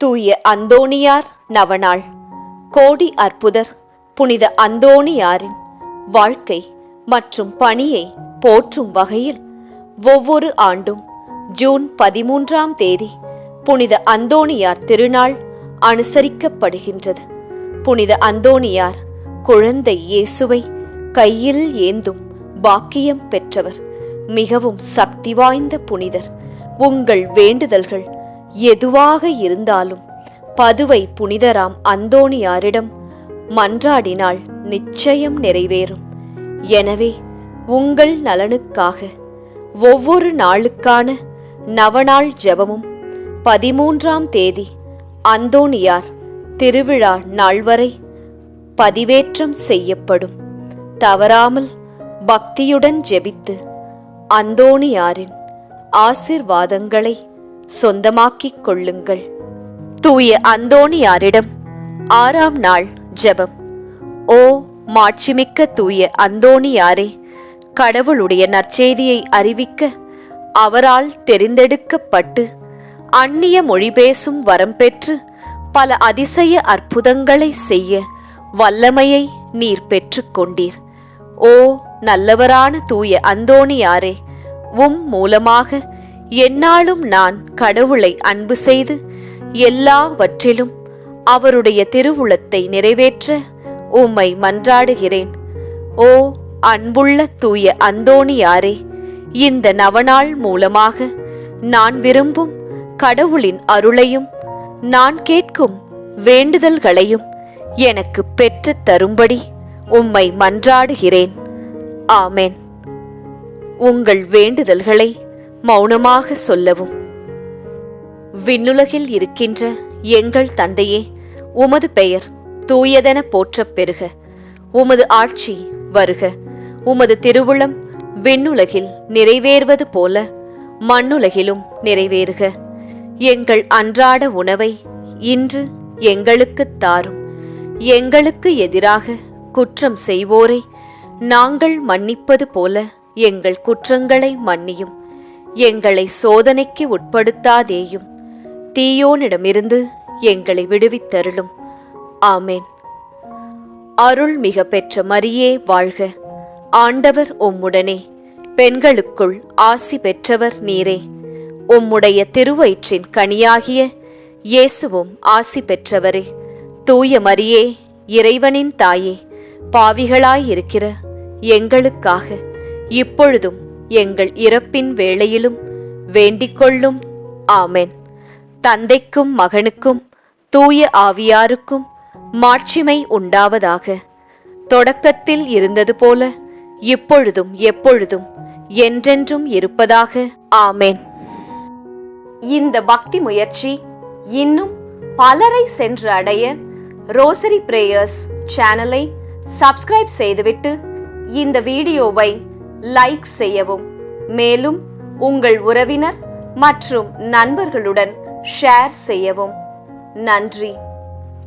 தூய அந்தோணியார் நவநாள். கோடி அற்புதர் புனித அந்தோணியாரின் வாழ்க்கை மற்றும் பணியை போற்றும் வகையில் ஒவ்வொரு ஆண்டும் ஜூன் பதிமூன்றாம் தேதி புனித அந்தோணியார் திருநாள் அனுசரிக்கப்படுகின்றது. புனித அந்தோணியார் குழந்தை இயேசுவை கையில் ஏந்தும் பாக்கியம் பெற்றவர். மிகவும் சக்தி வாய்ந்த புனிதர். உங்கள் வேண்டுதல்கள் எதுவாக இருந்தாலும் பதுவை புனிதராம் அந்தோணியாரிடம் மன்றாடினால் நிச்சயம் நிறைவேறும். எனவே உங்கள் நலனுக்காக ஒவ்வொரு நாளுக்கான நவநாள் ஜெபமும் பதிமூன்றாம் தேதி அந்தோணியார் திருவிழா நாள் வரை பதிவேற்றம் செய்யப்படும். தவறாமல் பக்தியுடன் ஜெபித்து அந்தோணியாரின் ஆசிர்வாதங்களை சொந்தமாக்கிக் கொள்ளுங்கள். தூய அந்தோணியாரிடம் ஆறாம் நாள் ஜெபம். ஓ மாட்சிமிக்க தூய அந்தோணியாரே கடவுளுடைய நற்செய்தியை அறிவிக்க அவரால் தெரிந்தெடுக்கப்பட்டு அந்நிய மொழி பேசும் வரம் பெற்று பல அதிசய அற்புதங்களை செய்ய வல்லமையை நீர் பெற்று கொண்டீர். ஓ நல்லவரான தூய அந்தோணியாரே உம் மூலமாக எந்நாளும் நான் கடவுளை அன்பு செய்து எல்லாவற்றிலும் அவருடைய திருவுளத்தை நிறைவேற்ற உம்மை மன்றாடுகிறேன். ஓ அன்புள்ள தூய அந்தோணியாரே இந்த நவநாள் மூலமாக நான் விரும்பும் கடவுளின் அருளையும் நான் கேட்கும் வேண்டுதல்களையும் எனக்கு பெற்றுத் தரும்படி உம்மை மன்றாடுகிறேன். ஆமென். உங்கள் வேண்டுதல்களை மௌனமாக சொல்லவும். விண்ணுலகில் இருக்கின்ற எங்கள் தந்தையே உமது பெயர் தூயதென போற்றப் பெறுக. உமது ஆட்சி வருக. உமது திருவுளம் விண்ணுலகில் நிறைவேறுவது போல மண்ணுலகிலும் நிறைவேறுக. எங்கள் அன்றாட உணவை இன்று எங்களுக்குத் தாரும். எங்களுக்கு எதிராக குற்றம் செய்வோரை நாங்கள் மன்னிப்பது போல எங்கள் குற்றங்களை மன்னியும். எங்களை சோதனைக்கு உட்படுத்தாதேயும். தீயோனிடமிருந்து எங்களை விடுவித்தருளும். ஆமேன். அருள் மிக பெற்ற மரியே வாழ்க. ஆண்டவர் உம்முடனே. பெண்களுக்குள் ஆசி பெற்றவர் நீரே. உம்முடைய திருவயிற்றின் கனியாகிய இயேசுவும் ஆசி பெற்றவரே. தூய மரியே இறைவனின் தாயே பாவிகளாயிருக்கிற எங்களுக்காக இப்பொழுதும் எங்கள் இறப்பின் வேளையிலும் வேண்டிக்கொள்ளும். ஆமேன். தந்தைக்கும் மகனுக்கும் தூய ஆவியாருக்கும் மாட்சிமை உண்டாவதாக. தொடக்கத்தில் இருந்தது போல இப்பொழுதும் எப்பொழுதும் என்றென்றும் இருப்பதாக. ஆமேன். இந்த பக்தி முயற்சி இன்னும் பலரை சென்று அடைய ரோசரி பிரேயர்ஸ் சேனலை சப்ஸ்கிரைப் செய்துவிட்டு இந்த வீடியோவை லைக் செய்யவும். மேலும் உங்கள் உறவினர் மற்றும் நண்பர்களுடன் ஷேர் செய்யவும். நன்றி.